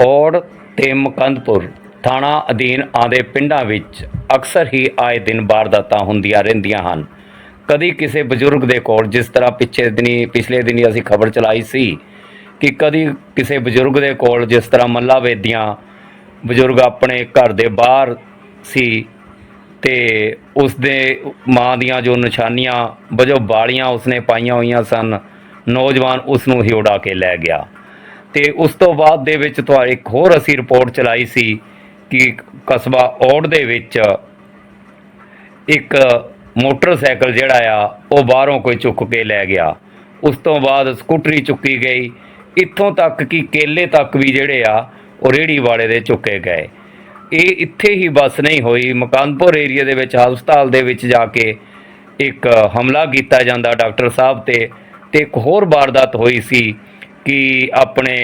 ਔੜ ਤੇ ਮੁਕੰਦਪੁਰ ਥਾਣਾ ਅਧੀਨ ਆਉਂਦੇ ਪਿੰਡਾਂ ਵਿੱਚ ਅਕਸਰ ਹੀ ਆਏ ਦਿਨ ਵਾਰਦਾਤਾਂ ਹੁੰਦੀਆਂ ਰਹਿੰਦੀਆਂ ਹਨ। ਕਦੀ ਕਿਸੇ ਬਜ਼ੁਰਗ ਦੇ ਕੋਲ ਜਿਸ ਤਰ੍ਹਾਂ ਪਿੱਛੇ ਦਿਨੀ, ਪਿਛਲੇ ਦਿਨੀ ਅਸੀਂ ਖਬਰ ਚਲਾਈ ਸੀ ਕਿ ਕਦੀ ਕਿਸੇ ਬਜ਼ੁਰਗ ਦੇ ਕੋਲ ਜਿਸ ਤਰ੍ਹਾਂ ਮੱਲਾ ਵੇਦੀਆਂ ਬਜ਼ੁਰਗ ਆਪਣੇ ਘਰ ਦੇ ਬਾਹਰ ਸੀ ਤੇ ਉਸ ਦੇ ਮਾਂ ਦੀਆਂ ਜੋ ਨਿਸ਼ਾਨੀਆਂ, ਵਜੋਂ ਬਾਲੀਆਂ ਉਸਨੇ ਪਾਈਆਂ ਹੋਈਆਂ ਸਨ, ਨੌਜਵਾਨ ਉਸ ਨੂੰ ਹੀ ਉਡਾ ਕੇ ਲੈ ਗਿਆ। ਤੇ ਉਸ ਤੋਂ ਬਾਅਦ ਦੇ ਵਿੱਚ ਤੁਹਾਡੀ ਇੱਕ ਹੋਰ ਅਸੀਂ ਰਿਪੋਰਟ ਚਲਾਈ ਸੀ ਕਿ ਕਸਬਾ ਔੜ ਦੇ ਵਿੱਚ ਇੱਕ ਮੋਟਰਸਾਈਕਲ ਜਿਹੜਾ ਆ, ਉਹ ਬਾਹਰੋਂ ਕੋਈ ਚੁੱਕ ਕੇ ਲੈ ਗਿਆ। ਉਸ ਤੋਂ ਬਾਅਦ ਸਕੂਟਰੀ ਚੁੱਕੀ ਗਈ। ਇੱਥੋਂ ਤੱਕ ਕਿ ਕੇਲੇ ਤੱਕ ਵੀ ਜਿਹੜੇ ਆ, ਉਹ ਰੇੜੀ ਵਾਲੇ ਦੇ ਚੁੱਕੇ ਗਏ। ਇਹ ਇੱਥੇ ਹੀ ਬਸ ਨਹੀਂ ਹੋਈ। ਮਕਾਨਪੁਰ ਏਰੀਆ ਦੇ ਵਿੱਚ, ਹਸਪਤਾਲ ਦੇ ਵਿੱਚ ਜਾ ਕੇ ਇੱਕ ਹਮਲਾ ਕੀਤਾ ਜਾਂਦਾ ਡਾਕਟਰ ਸਾਹਿਬ ਤੇ ਤੇ ਇੱਕ ਹੋਰ ਵਾਰਦਾਤ ਹੋਈ ਸੀ ਕਿ ਆਪਣੇ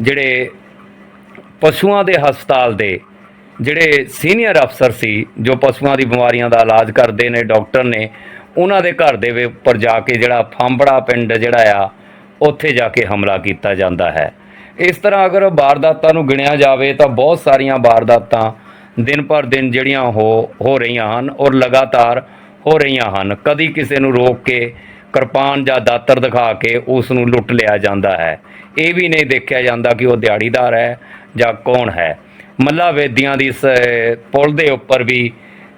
ਜਿਹੜੇ ਪਸ਼ੂਆਂ ਦੇ ਹਸਪਤਾਲ ਦੇ ਜਿਹੜੇ ਸੀਨੀਅਰ ਅਫਸਰ ਸੀ, ਜੋ ਪਸ਼ੂਆਂ ਦੀ ਬਿਮਾਰੀਆਂ ਦਾ ਇਲਾਜ ਕਰਦੇ ਨੇ, ਡਾਕਟਰ ਨੇ, ਉਹਨਾਂ ਦੇ ਘਰ ਦੇ ਉੱਪਰ ਜਾ ਕੇ ਜਿਹੜਾ ਫਾਂਬੜਾ ਪਿੰਡ ਜਿਹੜਾ ਆ, ਉੱਥੇ ਜਾ ਕੇ ਹਮਲਾ ਕੀਤਾ ਜਾਂਦਾ ਹੈ। ਇਸ ਤਰ੍ਹਾਂ ਅਗਰ ਵਾਰਦਾਤਾਂ ਨੂੰ ਗਿਣਿਆ ਜਾਵੇ ਤਾਂ ਬਹੁਤ ਸਾਰੀਆਂ ਵਾਰਦਾਤਾਂ ਦਿਨ ਪਰ ਦਿਨ ਜਿਹੜੀਆਂ ਹੋ ਹੋ ਰਹੀਆਂ ਹਨ ਔਰ ਲਗਾਤਾਰ ਹੋ ਰਹੀਆਂ ਹਨ। ਕਦੀ ਕਿਸੇ ਨੂੰ ਰੋਕ ਕੇ ਕਿਰਪਾਨ ਜਾਂ ਦਾਤਰ ਦਿਖਾ ਕੇ ਉਸ ਨੂੰ ਲੁੱਟ ਲਿਆ ਜਾਂਦਾ ਹੈ। ਇਹ ਵੀ ਨਹੀਂ ਦੇਖਿਆ ਜਾਂਦਾ ਕਿ ਉਹ ਦਿਹਾੜੀਦਾਰ ਹੈ ਜਾਂ ਕੌਣ ਹੈ। ਮੱਲਾ ਵੇਦੀਆਂ ਦੀ ਇਸ ਪੁਲ ਦੇ ਉੱਪਰ ਵੀ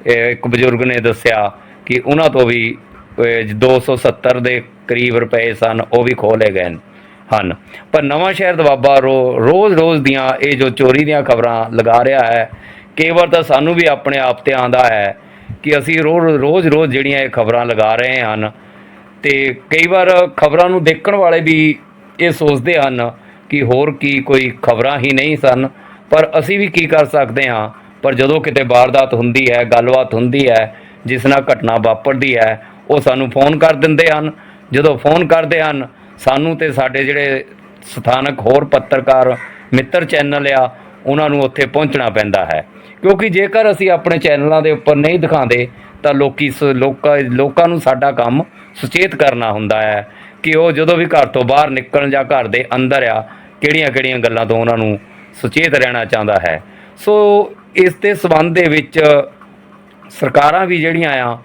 ਇੱਕ ਬਜ਼ੁਰਗ ਨੇ ਦੱਸਿਆ ਕਿ ਉਹਨਾਂ ਤੋਂ ਵੀ ਅਹ, 270 ਦੇ ਕਰੀਬ ਰੁਪਏ ਸਨ ਉਹ ਵੀ ਖੋਲੇ ਗਏ ਹਨ। ਪਰ ਨਵਾਂ ਸ਼ਹਿਰ ਦਵਾਬਾ ਰੋ ਰੋਜ਼ ਰੋਜ਼ ਦੀਆਂ ਇਹ ਜੋ ਚੋਰੀ ਦੀਆਂ ਖਬਰਾਂ ਲਗਾ ਰਿਹਾ ਹੈ ਕੇਵਲ ਤਾਂ ਸਾਨੂੰ ਵੀ ਆਪਣੇ ਆਪ ਤੇ ਆਂਦਾ ਹੈ ਕਿ ਅਸੀਂ ਰੋਜ਼ ਰੋਜ਼ ਰੋਜ਼ ਜਿਹੜੀਆਂ ਇਹ ਖਬਰਾਂ ਲਗਾ ਰਹੇ ਹਨ ਤੇ ਕਈ ਵਾਰ ਖਬਰਾਂ ਨੂੰ ਦੇਖਣ ਵਾਲੇ ਵੀ ਇਹ ਸੋਚਦੇ ਹਨ ਕਿ ਹੋਰ ਕੀ ਕੋਈ ਖਬਰਾਂ ਹੀ ਨਹੀਂ ਸਨ। ਪਰ ਅਸੀਂ ਵੀ ਕੀ ਕਰ ਸਕਦੇ ਹਾਂ? ਪਰ ਜਦੋਂ ਕਿਤੇ ਵਾਰਦਾਤ ਹੁੰਦੀ ਹੈ, ਗੱਲਬਾਤ ਹੁੰਦੀ ਹੈ, ਜਿਸ ਨਾਲ ਘਟਨਾ ਵਾਪਰਦੀ ਹੈ, ਉਹ ਸਾਨੂੰ ਫੋਨ ਕਰ ਦਿੰਦੇ ਹਨ। ਜਦੋਂ ਫੋਨ ਕਰਦੇ ਹਨ, ਸਾਨੂੰ ਤੇ ਸਾਡੇ ਜਿਹੜੇ ਸਥਾਨਕ ਹੋਰ ਪੱਤਰਕਾਰ, ਮਿੱਤਰ ਚੈਨਲ ਆ, ਉਹਨਾਂ ਨੂੰ ਉੱਥੇ ਪਹੁੰਚਣਾ ਪੈਂਦਾ ਹੈ। ਕਿਉਂਕਿ ਜੇਕਰ ਅਸੀਂ ਆਪਣੇ ਚੈਨਲਾਂ ਦੇ ਉੱਪਰ ਨਹੀਂ ਦਿਖਾਉਂਦੇ, ਤਾਂ ਲੋਕੀ ਸ- ਲੋਕਾਂ ਲੋਕਾਂ ਨੂੰ ਸਾਡਾ ਕੰਮ ਸੁਚੇਤ ਕਰਨਾ ਹੁੰਦਾ ਹੈ ਕਿ ਉਹ ਜਦੋਂ ਵੀ ਘਰ ਤੋਂ ਬਾਹਰ ਨਿਕਲਣ ਜਾਂ ਘਰ ਦੇ ਅੰਦਰ ਆ ਕਿਹੜੀਆਂ-ਕਿਹੜੀਆਂ ਗੱਲਾਂ ਤੋਂ ਉਹਨਾਂ ਨੂੰ ਸੁਚੇਤ ਰਹਿਣਾ ਚਾਹੁੰਦਾ ਹੈ। ਸੋ ਇਸ ਦੇ ਸਬੰਧ ਦੇ ਵਿੱਚ ਸਰਕਾਰਾਂ ਵੀ ਜਿਹੜੀਆਂ ਆ,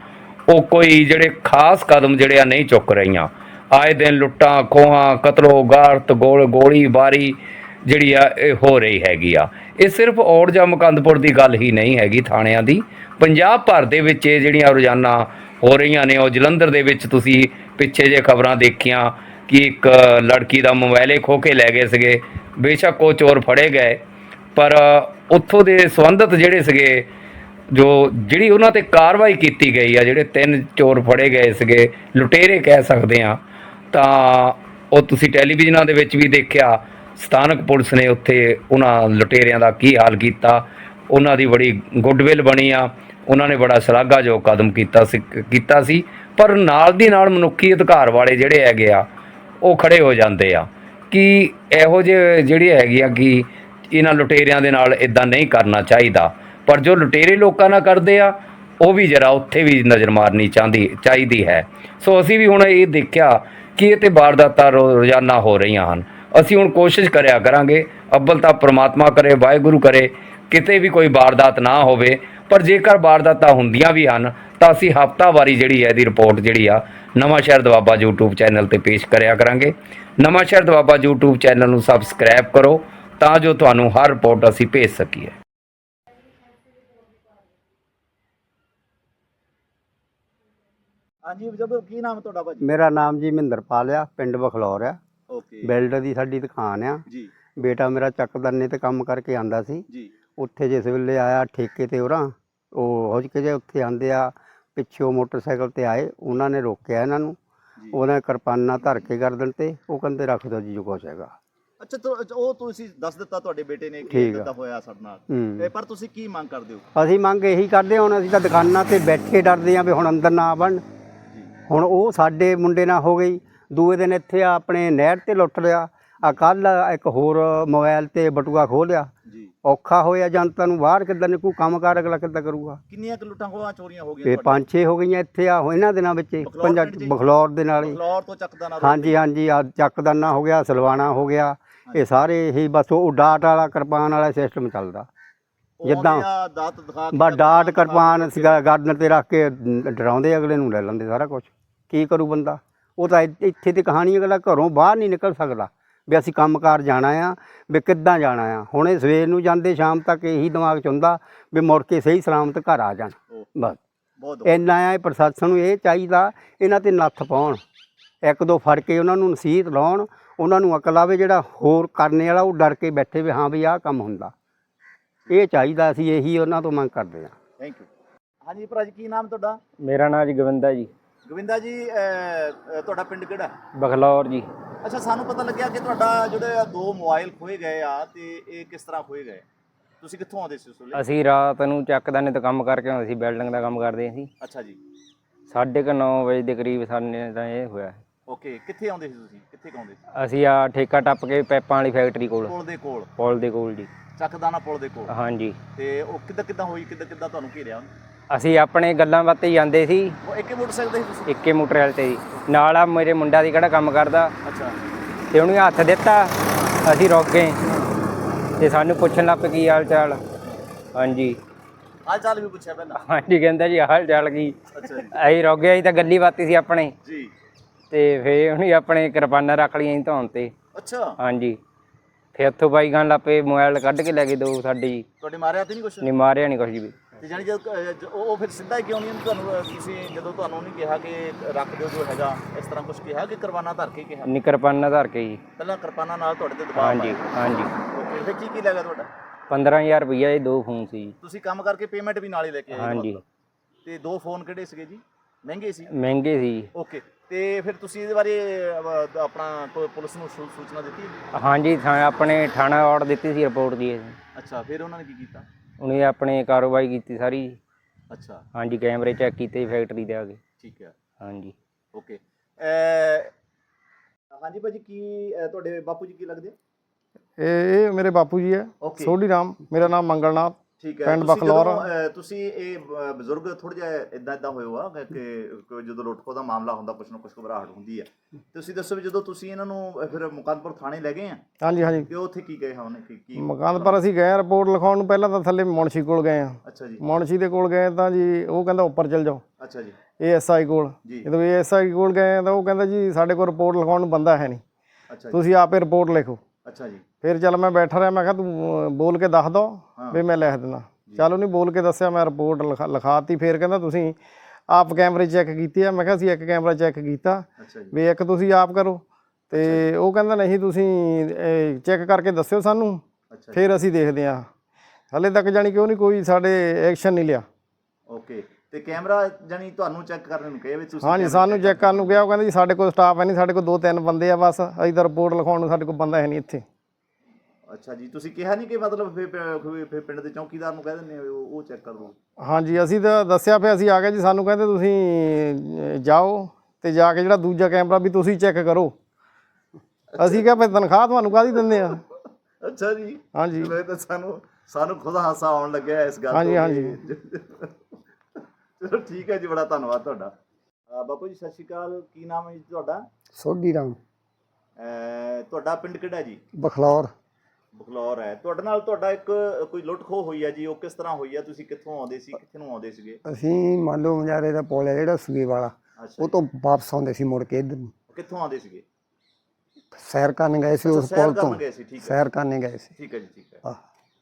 ਉਹ ਕੋਈ ਜਿਹੜੇ ਖਾਸ ਕਦਮ ਜਿਹੜੇ ਆ ਨਹੀਂ ਚੁੱਕ ਰਹੀਆਂ। ਆਏ ਦਿਨ ਲੁੱਟਾਂ, ਖੋਹਾਂ, ਕਤਲੋ, ਗਾਰਤ, ਗੋਲ, ਗੋਲੀ ਬਾਰੀ ਜਿਹੜੀ ਆ, ਇਹ ਹੋ ਰਹੀ ਹੈਗੀ ਆ। ਇਹ ਸਿਰਫ ਔੜ ਜਾਂ ਮੁਕੰਦਪੁਰ ਦੀ ਗੱਲ ਹੀ ਨਹੀਂ ਹੈਗੀ ਥਾਣਿਆਂ ਦੀ। ਪੰਜਾਬ ਭਰ ਦੇ ਵਿੱਚ ਇਹ ਜਿਹੜੀਆਂ ਰੋਜ਼ਾਨਾ ਹੋ ਰਹੀਆਂ ਨੇ। ਉਹ ਜਲੰਧਰ ਦੇ ਵਿੱਚ ਤੁਸੀਂ ਪਿੱਛੇ ਜੇ ਖਬਰਾਂ ਦੇਖੀਆਂ ਕਿ ਇੱਕ ਲੜਕੀ ਦਾ ਮੋਬਾਈਲ ਹੀ ਖੋ ਕੇ ਲੈ ਗਏ ਸੀਗੇ। ਬੇਸ਼ੱਕ ਉਹ ਚੋਰ ਫੜੇ ਗਏ। ਪਰ ਉੱਥੋਂ ਦੇ ਸੰਬੰਧਿਤ ਜਿਹੜੇ ਸੀਗੇ, ਜੋ ਜਿਹੜੀ ਉਹਨਾਂ ਤੇ ਕਾਰਵਾਈ ਕੀਤੀ ਗਈ ਆ, ਜਿਹੜੇ ਤਿੰਨ ਚੋਰ ਫੜੇ ਗਏ ਸੀਗੇ, ਲੁਟੇਰੇ ਕਹਿ ਸਕਦੇ ਆ ਤਾਂ ਉਹ ਤੁਸੀਂ ਟੈਲੀਵਿਜ਼ਨਾਂ ਦੇ ਵਿੱਚ ਵੀ ਦੇਖਿਆ, ਸਥਾਨਕ ਪੁਲਿਸ ਨੇ ਉੱਥੇ ਉਹਨਾਂ ਲੁਟੇਰਿਆਂ ਦਾ ਕੀ ਹਾਲ ਕੀਤਾ। ਉਹਨਾਂ ਦੀ ਬੜੀ ਗੁੱਡਵਿਲ ਬਣੀ ਆ। ਉਹਨਾਂ ਨੇ ਬੜਾ ਸ਼ਲਾਘਾਯੋਗ ਕਦਮ ਕੀਤਾ ਸੀ ਕੀਤਾ ਸੀ। ਪਰ ਨਾਲ ਦੀ ਨਾਲ ਮਨੁੱਖੀ ਅਧਿਕਾਰ ਵਾਲੇ ਜਿਹੜੇ ਹੈਗੇ ਆ, ਉਹ ਖੜੇ ਹੋ ਜਾਂਦੇ ਆ ਕਿ ਇਹੋ ਜਿਹੇ ਜਿਹੜੀ ਹੈਗੀ ਆ ਕਿ ਇਹਨਾਂ ਲੁਟੇਰਿਆਂ ਦੇ ਨਾਲ ਇਦਾਂ ਨਹੀਂ ਕਰਨਾ ਚਾਹੀਦਾ। ਪਰ ਜੋ ਲੁਟੇਰੇ ਲੋਕਾਂ ਨਾਲ ਕਰਦੇ ਆ, ਉਹ ਵੀ ਜਰਾ ਉੱਥੇ ਵੀ ਨਜ਼ਰ ਮਾਰਨੀ ਚਾਹੁੰਦੀ, ਚਾਹੀਦੀ ਹੈ। ਸੋ ਅਸੀਂ ਵੀ ਹੁਣ ਇਹ ਦੇਖਿਆ ਕਿ ਇਹ ਤੇ ਵਾਰਦਾਤਾਂ ਰੋ- ਰੋਜ਼ਾਨਾ ਹੋ ਰਹੀਆਂ ਹਨ। ਅਸੀਂ ਹੁਣ ਕੋਸ਼ਿਸ਼ ਕਰਿਆ ਕਰਾਂਗੇ ਅੱਬਲ ਤਾਂ ਪ੍ਰਮਾਤਮਾ ਕਰੇ, ਵਾਹਿਗੁਰੂ ਕਰੇ, ਕਿਤੇ ਵੀ ਕੋਈ ਵਾਰਦਾਤ ਨਾ ਹੋਵੇ ਪਰ ਜੇਕਰ ਵਾਰਦਾਤਾਂ ਹੁੰਦੀਆਂ ਵੀ ਹਨ ਤਾਂ ਅਸੀਂ ਹਫਤਾਵਾਰੀ ਜਿਹੜੀ ਹੈ ਇਹਦੀ ਰਿਪੋਰਟ ਜਿਹੜੀ ਆ ਨਵਾਂ ਸ਼ਹਿਰ ਦਵਾਬਾ YouTube ਚੈਨਲ ਤੇ ਪੇਸ਼ ਕਰਿਆ ਕਰਾਂਗੇ। ਨਵਾਂ ਸ਼ਹਿਰ ਦਵਾਬਾ YouTube ਚੈਨਲ ਨੂੰ ਸਬਸਕ੍ਰਾਈਬ ਕਰੋ ਤਾਂ ਜੋ ਤੁਹਾਨੂੰ ਹਰ ਰਿਪੋਰਟ ਅਸੀਂ ਭੇਜ ਸਕੀਏ। ਹਾਂਜੀ ਜਦੋਂ ਕੀ ਨਾਮ ਤੁਹਾਡਾ ਭਾਜੀ? ਮੇਰਾ ਨਾਮ ਜੀ ਮਹਿੰਦਰਪਾਲ ਆ ਪਿੰਡ ਬਖਲੌਰ ਆ। ਓਕੇ ਬਿਲਡਰ ਦੀ ਸਾਡੀ ਦੁਕਾਨ ਆ। ਜੀ। ਬੇਟਾ ਮੇਰਾ ਚੱਕਦਰਨੇ ਤੇ ਕੰਮ ਕਰਕੇ ਆਂਦਾ ਸੀ। ਜੀ। ਉੱਥੇ ਜਿਸ ਵੇਲੇ ਆਇਆ ਠੇਕੇ ਤੇ ਉਰਾਂ ਉਹ ਹੁਜ ਕੇ ਜੇ ਉੱਥੇ ਆਂਦੇ ਆ ਪਿੱਛੋਂ ਮੋਟਰਸਾਈਕਲ ਤੇ ਆਏ ਉਹਨਾਂ ਨੇ ਰੋਕਿਆ ਇਹਨਾਂ ਨੂੰ। ਉਹਨਾਂ ਕਿਰਪਾਨਾਂ ਧਰ ਕੇ ਗਰਦਨ ਤੇ ਉਹ ਕਹਿੰਦੇ ਰੱਖ ਦਿਓ ਜੀ ਜੋ ਕੁਛ ਹੈਗਾ। ਅੱਛਾ ਤੋ- ਉਹ ਤੁਸੀਂ ਦੱਸ ਦਿੱਤਾ ਤੁਹਾਡੇ ਬੇਟੇ ਨੇ ਕਿ। ਇਦਾਂ ਹੋਇਆ ਸਾਡੇ ਨਾਲ। ਹੂੰ। ਇਹ ਪਰ ਤੁਸੀਂ ਕੀ ਮੰਗ ਕਰਦੇ ਹੋ? ਅਸੀਂ ਮੰਗ ਇਹੀ ਕਰਦੇ ਹਾਂ, ਹੁਣ ਅਸੀਂ ਤਾਂ ਦੁਕਾਨਾਂ ਤੇ ਬੈਠੇ ਡਰਦੇ ਆ ਵੀ ਹੁਣ ਅੰਦਰ ਨਾ ਜੀ। ਹੁਣ ਉਹ ਸਾਡੇ ਮੁੰਡੇ ਨਾਲ ਹੋ ਗਈ ਦੂਏ ਦਿਨ ਇੱਥੇ ਆਪਣੇ ਨਹਿਰ ਤੇ ਲੁੱਟ ਲਿਆ। ਆ ਕੱਲ ਇੱਕ ਹੋਰ ਮੋਬਾਈਲ ਤੇ ਬਟੂਆ ਖੋਹ ਲਿਆ। ਜੀ ਔਖਾ ਹੋਇਆ ਜਨਤਾ ਨੂੰ ਬਾਹਰ ਕਿੱਦਾਂ ਨਿਕੂ ਕੰਮਕਾਰ ਅਗਲਾ ਕਿੱਦਾਂ ਕਰੂਗਾ? ਕਿੰਨੀਆਂ ਕੁ ਲੁੱਟਾਂ ਖੋਹਾਂ ਚੋਰੀਆਂ ਹੋ ਇਹ ਗਈਆਂ ਪੰਜ ਛੇ ਹੋ ਗਈਆਂ ਇੱਥੇ ਆ ਇਹਨਾਂ ਦਿਨਾਂ ਵਿੱਚ ਹੀ, ਬਖਲੌਰ ਪੰਜਾ ਪਿੰਡ 'ਚ? ਹੀ? ਬਖਲੌਰ ਦੇ ਨਾਲ ਹੀ। ਫਲੋਰ ਤੋਂ ਚੱਕਦਾ ਨਾ ਹਾਂਜੀ ਹਾਂਜੀ ਆ ਚੱਕਦਾਨਾ ਹੋ ਗਿਆ ਸਲਵਾਣਾ ਹੋ ਗਿਆ ਇਹ ਸਾਰੇ ਇਹੀ ਬਸ ਉਹ ਡਾਟ ਵਾਲਾ ਕਿਰਪਾਨ ਵਾਲਾ ਸਿਸਟਮ ਚੱਲਦਾ। ਜਿੱਦਾਂ- ਦਾਤ ਦਿਖਾ ਕੇ ਬਸ ਡਾਟ ਕਿਰਪਾਨ ਸੀਗਾ ਗਾਰਡਨ ਤੇ ਰੱਖ ਕੇ ਡਰਾਉਂਦੇ ਅਗਲੇ ਨੂੰ ਲੈ ਲੈਂਦੇ ਸਾਰਾ ਕੁਝ ਕੀ ਕਰੂ ਬੰਦਾ? ਉਹ ਤਾਂ ਇੱਥੇ- ਇੱਥੇ ਦੀ ਕਹਾਣੀ ਅਗਲਾ ਘਰੋਂ ਬਾਹਰ ਨਹੀਂ ਨਿਕਲ ਸਕਦਾ। ਵੀ ਅਸੀਂ ਕੰਮਕਾਰ ਜਾਣਾ ਆ ਵੀ ਕਿੱਦਾਂ ਜਾਣਾ ਆ। ਹੁਣੇ ਸਵੇਰ ਨੂੰ ਜਾਂਦੇ ਸ਼ਾਮ ਤੱਕ ਇਹੀ ਦਿਮਾਗ 'ਚ ਹੁੰਦਾ ਵੀ ਮੁੜ ਕੇ ਸਹੀ ਸਲਾਮਤ ਘਰ ਆ ਜਾਣ। ਬਸ। ਬਹੁਤ ਇੰਨਾ ਆ ਪ੍ਰਸ਼ਾਸਨ ਨੂੰ ਇਹ ਚਾਹੀਦਾ ਇਹਨਾਂ ਤੇ ਨੱਥ ਪਾਉਣ। ਇੱਕ ਦੋ ਫੜ ਕੇ ਉਹਨਾਂ ਨੂੰ ਨਸੀਹਤ ਲਾਉਣ ਉਹਨਾਂ ਨੂੰ ਅਕਲ ਆਵੇ ਜਿਹੜਾ ਹੋਰ ਕਰਨੇ ਵਾਲਾ ਉਹ ਡਰ ਕੇ ਬੈਠੇ ਵੀ ਹਾਂ ਵੀ ਆਹ ਕੰਮ ਹੁੰਦਾ। ਇਹ ਚਾਹੀਦਾ ਅਸੀਂ ਇਹੀ ਉਹਨਾਂ ਤੋਂ ਮੰਗ ਕਰਦੇ ਹਾਂ। ਥੈਂਕ ਯੂ ਹਾਂਜੀ ਭਰਾ ਜੀ ਕੀ ਨਾਮ ਤੁਹਾਡਾ? ਮੇਰਾ ਨਾਮ ਜੀ ਗਵਿੰਦਾ ਜੀ। ਗੋਵਿੰਦਾ ਜੀ ਤੁਹਾਡਾ ਪਿੰਡ ਕਿਹੜਾ? ਬਖਲੌਰ ਜੀ। ਅੱਛਾ ਸਾਨੂੰ ਪਤਾ ਲੱਗਿਆ ਕਿ ਤੁਹਾਡਾ ਜਿਹੜੇ ਦੋ ਮੋਬਾਈਲ ਖੋਏ ਗਏ ਆ ਤੇ ਇਹ ਕਿਸ ਤਰ੍ਹਾਂ ਖੋਏ ਗਏ? ਤੁਸੀਂ ਕਿੱਥੋਂ ਆਉਂਦੇ ਸੀ ਉਸ ਵੇਲੇ? ਅਸੀਂ ਰਾਤ ਨੂੰ ਚੱਕਦਾਨੇ ਤੋਂ ਕੰਮ ਕਰਕੇ ਆਉਂਦੇ ਸੀ ਬਿਲਡਿੰਗ ਦਾ ਕੰਮ ਕਰਦੇ ਸੀ। ਅੱਛਾ ਜੀ। ਸਾਢੇ ਕੁ ਨੌ ਵਜੇ ਦੇ ਕਰੀਬ ਸਾਡੇ ਤਾਂ ਇਹ ਹੋਇਆ। ਓਕੇ ਕਿੱਥੇ ਆਉਂਦੇ ਸੀ ਤੁਸੀਂ? ਕਿੱਥੇ ਕੁ ਆਉਂਦੇ ਸੀ? ਅਸੀਂ ਆ ਠੇਕਾ ਟੱਪ ਕੇ ਪੈਪਾਂ ਵਾਲੀ ਫੈਕਟਰੀ ਕੋਲ। ਪੁਲ ਦੇ ਕੋਲ। ਪੁਲ ਦੇ ਕੋਲ ਜੀ। ਚੱਕਦਾਨਾ ਪੁਲ ਦੇ ਕੋਲ। ਹਾਂਜੀ। ਤੇ ਉਹ ਕਿੱਦਾਂ ਕਿੱਦਾਂ ਹੋਈ? ਕਿੱਦਾਂ ਕਿੱਦਾਂ ਤੁਹਾਨੂੰ ਘੇਰਿਆ ਉਹਨੇ? ਅਸੀਂ ਆਪਣੇ ਗੱਲਾਂ ਬਾਤਾਂ ਹੀ ਜਾਂਦੇ ਸੀ। ਉਹ ਇੱਕੇ ਮੋਟਰਸਾਈਕਲ ਤੇ ਸੀ ਤੁਸੀਂ? ਇੱਕੇ ਮੋਟਰਸਾਈਕਲ ਤੇ ਜੀ। ਨਾਲ ਆ ਮੇਰੇ ਮੁੰਡਾ ਦੀ ਕਿਹੜਾ ਕੰਮ ਕਰਦਾ। ਅੱਛਾ। ਤੇ ਉਹਨੂੰ ਹੱਥ ਦਿੱਤਾ। ਅਸੀਂ ਰੁਕ ਗਏ। ਤੇ ਸਾਨੂੰ ਪੁੱਛਣ ਲੱਗ ਕੀ ਹਾਲ ਚਾਲ। ਹਾਂਜੀ। ਹਾਲ ਚਾਲ ਵੀ ਪੁੱਛਿਆ ਪਹਿਲਾਂ? ਹਾਂਜੀ ਕਹਿੰਦਾ ਜੀ ਹਾਲ ਚਾਲ ਕੀ? ਅੱਛਾ ਜੀ। ਅਸੀਂ ਰੁਕ ਗਏ ਅਸੀਂ ਤਾਂ ਗੱਲੀ ਬਾਤੀ ਸੀ ਆਪਣੇ। ਜੀ। ਤੇ ਫੇਰ ਉਹਨੇ ਆਪਣੇ ਕਿਰਪਾਨਾਂ ਰੱਖ ਲਈਆਂ ਧੌਣ ਤੇ। ਅੱਛਾ। ਹਾਂਜੀ। ਫੇਰ ਉੱਥੋਂ ਬਾਈ ਗਾਂ ਲੱਪੇ ਮੋਬਾਈਲ ਕੱਢ ਕੇ ਲੈ ਗਏ ਦੋ ਸਾਡੇ। ਤੁਹਾਡੇ ਮਾਰਿਆ ਤੇ ਨਹੀਂ ਕੁਛ? ਨਹੀਂ ਮਾਰਿਆ ਨਹੀਂ ਕੁਝ ਵੀ ਤੇ ਜਾਨੀ ਜਦ ਅਹ, ਉਹ ਉਹ ਫਿਰ ਸਿੱਧਾ ਹੀ ਕਿਉਂ ਨਹੀਂ? ਤੁਹਾਨੂੰ ਅਹ, ਤੁਸੀਂ ਜਦੋਂ ਤੁਹਾਨੂੰ ਨਹੀਂ ਕਿਹਾ ਕਿ ਰੱਖ ਦਿਓ ਜੋ ਹੈਗਾ ਇਸ ਤਰ੍ਹਾਂ ਕੁਝ ਕਿਹਾ ਕਿ ਕਰਵਾਨਾ ਧਰ ਕੇ ਕਿਹਾ? ਨਹੀਂ ਕਿਰਪਾਨਾਂ ਧਰ ਕੇ ਜੀ। ਪਹਿਲਾਂ ਕਿਰਪਾਨਾਂ ਨਾਲ ਤੁਹਾਡੇ ਤੇ ਦਬਾਅ ਹਾਂਜੀ ਹਾਂਜੀ। ਓਕੇ ਫਿਰ ਕੀ ਕੀ ਲੱਗਾ ਤੁਹਾਡਾ? 15000 ਰੁਪਈਆ ਇਹ ਦੋ ਫੋਨ ਸੀ ਜੀ। ਤੁਸੀਂ ਕੰਮ ਕਰਕੇ ਪੇਮੈਂਟ ਵੀ ਨਾਲ ਹੀ ਲੈ ਕੇ ਆਏ ਹਾਂਜੀ। ਮਤਲਬ। ਤੇ ਦੋ ਫੋਨ ਕਿਹੜੇ ਸੀਗੇ ਜੀ? ਮਹਿੰਗੇ ਸੀ? ਮਹਿੰਗੇ ਸੀ ਜੀ। ਓਕੇ ਤੇ ਫਿਰ ਤੁਸੀਂ ਇਹਦੇ ਬਾਰੇ ਅਹ, ਆਪਣਾ ਪੁਲਿਸ ਨੂੰ ਸੂ- ਸੂਚਨਾ ਦਿੱਤੀ? ਹਾਂਜੀ ਥਾਂ ਆਪਣੇ ਥਾਣਾ ਔੜ ਦਿੱਤੀ ਸੀ ਰਿਪੋਰਟ ਦੀ। ਅੱਛਾ ਫਿਰ ਉਹਨਾਂ ਨੇ ਕੀ ਕੀਤਾ? ਉਹਨੇ ਆਪਣੇ ਕਾਰਵਾਈ ਕੀਤੀ ਸਾਰੀ। ਅੱਛਾ। ਹਾਂਜੀ ਕੈਮਰੇ ਚੈੱਕ ਕੀਤੇ ਫੈਕਟਰੀ ਦੇ ਆ ਕੇ ਠੀਕ ਹੈ। ਹਾਂਜੀ। ਓਕੇ। ਹਾਂਜੀ ਭਾਜੀ ਕੀ ਅਹ, ਤੁਹਾਡੇ ਬਾਪੂ ਜੀ ਕੀ ਲੱਗਦੇ ਇਹ ਇਹ ਮੇਰੇ ਬਾਪੂ ਜੀ ਹੈ। ਓਕੇ। ਸੋਢੀ ਰਾਮ ਮੇਰਾ ਨਾਮ ਮੰਗਲਨਾਥ। ਠੀਕ ਹੈ ਪਿੰਡ ਤੁਸੀਂ ਬਖਲੌਰ। ਇਹ ਬਜ਼ੁਰਗ ਥੋੜਾ ਜਿਹਾ ਇਦਾਂ ਇਦਾਂ ਹੋਏ ਹੋ ਆ ਕਿ- ਜਦੋਂ ਲੁੱਟਖੋ ਦਾ ਮਾਮਲਾ ਹੁੰਦਾ ਕੁਛ ਨਾ ਕੁਛ ਘਬਰਾਹਟ ਹੁੰਦੀ ਹੈ। ਤੁਸੀਂ ਦੱਸੋ ਵੀ ਜਦੋਂ ਤੁਸੀਂ ਇਹਨਾਂ ਨੂੰ ਫਿਰ ਮੁਕੰਦਪੁਰ ਥਾਣੇ ਲੈ ਗਏ ਆ? ਹਾਂਜੀ ਹਾਂਜੀ। ਕਿ ਉੱਥੇ ਕੀ ਗਏ ਹਨ ਕੀ ਕੀ ਮਕਾਨ ਪਰ ਅਸੀਂ ਗਏ ਰਿਪੋਰਟ ਲਿਖਾਉਣ ਨੂੰ ਪਹਿਲਾਂ ਤਾਂ ਥੱਲੇ ਮੁਨਸ਼ੀ ਕੋਲ ਗਏ ਆ। ਅੱਛਾ ਜੀ। ਮੁਨਸ਼ੀ ਦੇ ਕੋਲ ਗਏ ਤਾਂ ਜੀ ਉਹ ਕਹਿੰਦਾ ਉੱਪਰ ਚਲ ਜਾਓ। ਅੱਛਾ ਜੀ। ਏਐਸਆਈ ਕੋਲ। ਜੀ। ਜਦੋਂ ਏਐਸਆਈ ਕੋਲ ਗਏ ਤਾਂ ਉਹ ਕਹਿੰਦਾ ਜੀ ਸਾਡੇ ਕੋਲ ਰਿਪੋਰਟ ਲਿਖਾਉਣ ਨੂੰ ਬੰਦਾ ਹੈ ਨਹੀਂ। ਅੱਛਾ ਜੀ। ਤੁਸੀਂ ਆਪੇ ਰਿਪੋਰਟ ਲਿਖੋ। ਅੱਛਾ ਜੀ। ਫਿਰ ਚੱਲ ਮੈਂ ਬੈਠਾ ਰਿਹਾ ਮੈਂ ਕਿਹਾ ਤੂੰ ਬੋਲ ਕੇ ਦੱਸ ਦੋ। ਵੀ ਮੈਂ ਲਿਖ ਦਿੰਦਾ। ਚੱਲ ਉਹਨੇ ਬੋਲ ਕੇ ਦੱਸਿਆ ਮੈਂ ਰਿਪੋਰਟ ਲਿਖਾ ਲਿਖਾਤੀ। ਫਿਰ ਕਹਿੰਦਾ ਤੁਸੀਂ ਆਪ ਕੈਮਰੇ ਚੈੱਕ ਕੀਤੀ ਆ। ਮੈਂ ਕਿਹਾ ਅਸੀਂ ਇੱਕ ਕੈਮਰਾ ਚੈੱਕ ਕੀਤਾ। ਵੀ ਇੱਕ ਤੁਸੀਂ ਆਪ ਕਰੋ। ਤੇ ਉਹ ਕਹਿੰਦਾ ਨਹੀਂ ਤੁਸੀਂ ਚੈੱਕ ਕਰਕੇ ਦੱਸਿਓ ਸਾਨੂੰ। ਫਿਰ ਅਸੀਂ ਦੇਖਦੇ ਹਾਂ। ਹਲੇ ਤੱਕ ਜਾਣੀ ਕਿ ਉਹਨੇ ਕੋਈ ਸਾਡੇ ਐਕਸ਼ਨ ਨਹੀਂ ਲਿਆ। ਓਕੇ ਤੇ ਕੈਮਰਾ ਜਾਨੀ ਤੁਹਾਨੂੰ ਚੈੱਕ ਕਰਨ ਨੂੰ ਕਹੇ ਵੀ ਤੁਸੀਂ ਹਾਂਜੀ ਸਾਨੂੰ ਚੈੱਕ ਕਰਨ ਨੂੰ ਗਿਆ ਉਹ ਕਹਿੰਦਾ ਜੀ ਸਾਡੇ ਕੋਲ ਸਟਾਫ ਹੈ ਨਹੀਂ ਸਾਡੇ ਕੋਲ ਦੋ ਤਿੰਨ ਬੰਦੇ ਆ ਬਸ ਅਸੀਂ ਤਾਂ ਰਿਪੋਰਟ ਲਿਖਾਉਣ ਨੂੰ ਸਾਡੇ ਕੋਲ ਬੰਦਾ ਹੈ ਨਹੀਂ ਇੱਥੇ। ਅੱਛਾ ਜੀ ਤੁਸੀਂ ਕਿਹਾ ਨਹੀਂ ਕਿ ਮਤਲਬ ਫਿਰ ਫਿਰ- ਫਿਰ ਪਿੰਡ ਦੇ ਚੌਕੀਦਾਰ ਨੂੰ ਕਹਿ ਦਿੰਦੇ ਆ ਵੀ ਉਹ ਚੈੱਕ ਕਰ ਲਓ ਹਾਂਜੀ ਅਸੀਂ ਤਾਂ ਦੱਸਿਆ ਫਿਰ ਅਸੀਂ ਆ ਗਏ ਜੀ ਸਾਨੂੰ ਕਹਿੰਦੇ ਤੁਸੀਂ ਅਹ, ਜਾਓ ਤੇ ਜਾ ਕੇ ਜਿਹੜਾ ਦੂਜਾ ਕੈਮਰਾ ਵੀ ਤੁਸੀਂ ਚੈੱਕ ਕਰੋ। ਅਸੀਂ ਕਿਹਾ ਫਿਰ ਤਨਖਾਹ ਤੁਹਾਨੂੰ ਕਾਹਦੀ ਦਿੰਦੇ ਆ? ਅੱਛਾ ਜੀ। ਹਾਂਜੀ। ਮੈਂ ਤਾਂ ਸਾਨੂੰ ਸਾਨੂੰ ਖੁਦ ਹਾਸਾ ਆਉਣ ਲੱਗਿਆ ਇਸ ਗੱਲ ਹਾਂਜੀ, ਹਾਂਜੀ। ਚਲੋ ਠੀਕ ਹੈ ਜੀ ਬੜਾ ਧੰਨਵਾਦ ਤੁਹਾਡਾ। ਅਹ ਬਾਪੂ ਜੀ ਸਤਿ ਸ਼੍ਰੀ ਅਕਾਲ। ਕੀ ਨਾਮ ਹੈ ਜੀ ਤੁਹਾਡਾ? ਸੋਢੀ ਰਾਮ। ਅਹ ਤੁਹਾਡਾ ਪਿੰਡ ਕਿਹੜਾ ਜੀ? ਬਖਲੌਰ। ਬਖਲੌਰ ਹੈ। ਤੁਹਾਡੇ ਨਾਲ ਤੁਹਾਡਾ ਇੱਕ ਕੋਈ ਲੁੱਟ ਖੋਹ ਹੋਈ ਹੈ ਜੀ? ਉਹ ਕਿਸ ਤਰ੍ਹਾਂ ਹੋਈ ਹੈ? ਤੁਸੀਂ ਕਿੱਥੋਂ ਆਉਂਦੇ ਸੀ? ਕਿੱਥੇ ਨੂੰ ਆਉਂਦੇ ਸੀਗੇ? ਅਸੀਂ ਮੰਨ ਲਓ ਮਜਾਰੇ ਦਾ ਪੁਲ ਹੈ ਜਿਹੜਾ ਸੂਏ ਵਾਲਾ। ਅੱਛਾ ਉਹ ਤੋਂ ਵਾਪਸ ਆਉਂਦੇ ਸੀ ਮੁੜ ਕੇ ਇੱਧਰ ਨੂੰ। ਕਿੱਥੋਂ ਆਉਂਦੇ ਸੀਗੇ? ਸੈਰ ਕਰਨ ਗਏ ਸੀ ਅੱਛਾ, ਉਸ ਸੈਰ ਪੁਲ ਕਰਨ ਤੋਂ। ਗਏ ਸੀ ਠੀਕ ਹੈ ਸੈਰ ਕਰਨ ਗਏ ਸੀ। ਠੀਕ ਹੈ ਜੀ ਠੀਕ ਹੈ। ਆਹ,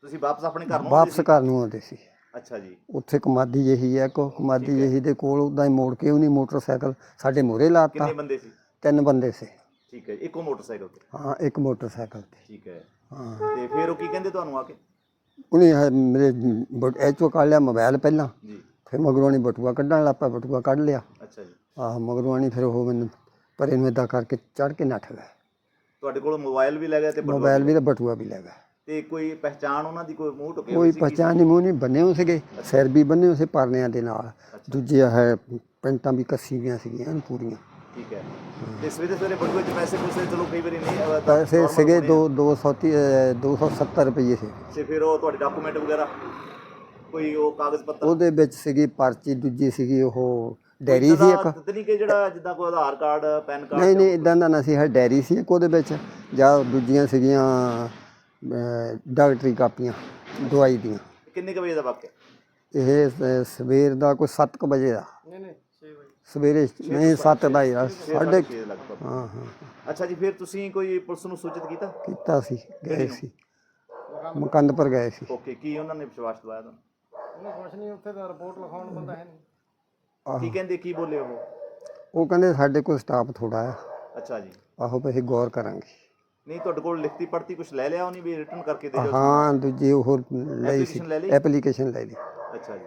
ਤੁਸੀਂ ਵਾਪਸ ਆਪਣੇ ਘਰ ਨੂੰ ਆਉਂਦੇ ਵਾਪਸ ਸੀ? ਘਰ ਨੂੰ ਆਉਂਦੇ ਸੀ। ਅੱਛਾ ਜੀ। ਉੱਥੇ ਕਮਾਦੀ ਜਿਹੀ ਹੈ ਕੋ ਕਮਾਦੀ ਜਿਹੀ ਦੇ ਕੋਲ ਉਦਾਂ ਹੀ ਮੋੜ ਕੇ ਉਹਨੇ ਮੋਟਰਸਾਈਕਲ ਸਾਡੇ ਮੂਹਰੇ ਲਾਤਾ ਕਿੰਨੇ ਬੰਦੇ ਸੀ? ਤਿੰਨ ਬੰਦੇ ਸੀ। ਠੀਕ ਹੈ ਇੱਕੋ ਮੋਟਰਸਾਈਕਲ ਤੇ। ਹਾਂ ਇੱਕ ਮੋਟਰਸਾਈਕਲ ਤੇ। ਠੀਕ ਹੈ। ਹਾਂ। ਤੇ ਫਿਰ ਉਹ ਕੀ ਕਹਿੰਦੇ ਤੁਹਾਨੂੰ ਆ ਕੇ? ਉਹਨੇ ਇਹ ਮੇਰੇ ਬਟ ਐਚੋ ਕੱਢ ਲਿਆ ਮੋਬਾਈਲ ਪਹਿਲਾਂ। ਜੀ। ਫਿਰ ਮਗਰੋਂ ਨੇ ਬਟੂਆ ਕੱਢਣ ਲੱਗ ਪਿਆ ਬਟੂਆ ਕੱਢ ਲਿਆ। ਅੱਛਾ ਜੀ। ਆਹ ਮਗਰੋਂ ਨਹੀਂ ਫਿਰ ਉਹ ਮੈਨੂੰ ਪਰੇ ਨੂੰ ਏਦਾਂ ਕਰਕੇ ਚੜ ਕੇ ਨੱਠ ਗਏ। ਤੁਹਾਡੇ ਕੋਲ ਮੋਬਾਈਲ ਵੀ ਲੈ ਗਿਆ ਤੇ ਬਟੂਆ ਮੋਬਾਈਲ ਵੀ ਤੇ ਬਟੂਆ ਵੀ ਲੈ ਗਏ। ਤੇ ਕੋਈ ਪਹਿਚਾਣ ਉਹਨਾਂ ਦੀ ਕੋਈ ਮੂੰਹ ਟੁਕੇ ਕੋਈ ਪਛਾਣ ਨਹੀਂ ਮੂੰਹ ਨਹੀਂ ਬੰਨੇ ਹੋਏ ਸੀਗੇ ਸਿਰ ਵੀ ਬੰਨੇ ਹੋਏ ਸੀ ਪਰਨਿਆਂ ਦੇ ਨਾਲ। ਦੂਜੇ ਹੈ ਪੈਂਟਾਂ ਵੀ ਕੱਸੀ ਵੀਆਂ ਸੀਗੀਆਂ ਐਨ ਪੂਰੀਆਂ। ਠੀਕ ਹੈ। ਤੇ ਸਵੇਰੇ ਸਵੇਰੇ ਬਟੂਏ ਚ ਪੈਸੇ ਪੂਸੇ ਚਲੋ ਕਈ ਵਾਰੀ ਨਹੀਂ ਅਹ, ਤਾਂ ਪੈਸੇ normal ਸੀਗੇ ਹੁੰਦੇ ਦੋ 230 270 ਰੁਪਏ ਸੀ। ਤੇ ਫਿਰ ਉਹ ਤੁਹਾਡੇ ਡਾਕੂਮੈਂਟ ਵਗੈਰਾ ਕੋਈ ਉਹ ਕਾਗਜ਼ ਪੱਤਰ? ਉਹਦੇ ਵਿੱਚ ਸੀਗੀ ਪਰਚੀ ਦੂਜੀ ਸੀਗੀ ਉਹ ਡੈਰੀ ਸੀ ਇੱਕ। ਤੇ ਨਹੀਂ ਕਿ ਜਿਹੜਾ ਜਿੱਦਾਂ ਕੋਈ ਆਧਾਰ ਕਾਰਡ ਪੈਨ ਕਾਰਡ ਨਹੀਂ ਨਹੀਂ ਇਦਾਂ ਦਾ ਨਾ ਸੀ ਹੈ ਡੈਰੀ ਸੀ ਇੱਕ ਉਹਦੇ ਵਿੱਚ। ਜਾਂ ਦੂਜੀਆਂ ਸੀਗੀਆਂ ਡਾਕਟਰੀ ਕਾਪੀਆਂ ਦਵਾਈ ਦੀਆਂ। ਕਿੰਨੇ ਕੁ ਵਜੇ ਦਾ ਵਾਕਿਆ? ਇਹ ਸ- ਸਵੇਰ ਦਾ ਕੋਈ 7 ਵਜੇ ਦਾ। ਨਹੀਂ ਨਹੀਂ 6 ਵਜੇ। ਸਵੇਰੇ ਨਹੀਂ 7 ਦਾ ਹੀ ਆ, ਸਾਢੇ ਛੇ ਦੇ ਲਗਭਗ। ਹਾਂ ਹਾਂ ਅੱਛਾ ਜੀ ਫਿਰ ਤੁਸੀਂ ਕੋਈ ਪੁਲਿਸ ਨੂੰ ਸੂਚਿਤ ਕੀਤਾ? ਕੀਤਾ ਸੀ ਗਏ ਸੀ। ਮੁਕੰਦਪੁਰ। ਗਏ ਸੀ। ਓਕੇ ਕੀ ਉਹਨਾਂ ਨੇ ਵਿਸ਼ਵਾਸ ਦਿਵਾਇਆ ਤੁਹਾਨੂੰ? ਉਹਨੇ ਕੁਛ ਨਹੀਂ ਉੱਥੇ ਦਾ ਰਿਪੋਰਟ ਲਿਖਾਉਣ ਬੰਦਾ ਹੈ ਨਹੀਂ। ਕੀ ਕਹਿੰਦੇ ਕੀ ਬੋਲੇ ਉਹ? ਉਹ ਕਹਿੰਦੇ ਸਾਡੇ ਕੋਲ ਸਟਾਫ ਥੋੜਾ ਆ। ਅੱਛਾ ਜੀ। ਆਹੋ ਵੀ ਅਸੀਂ ਗੌਰ ਕਰਾਂਗੇ। ਨਹੀਂ ਤੁਹਾਡੇ ਕੋਲ ਲਿਖਤੀ ਪੜਤੀ ਕੁਝ ਲੈ ਲਿਆ ਉਹਨੇ ਵੀ ਰਿਟਰਨ ਕਰਕੇ ਦੇ ਦਿਓ ਹਾਂ ਦੂਜੀ ਉਹ ਲਈ ਸੀ? ਐਪਲੀਕੇਸ਼ਨ ਲੈ ਲਈ। ਅੱਛਾ ਜੀ।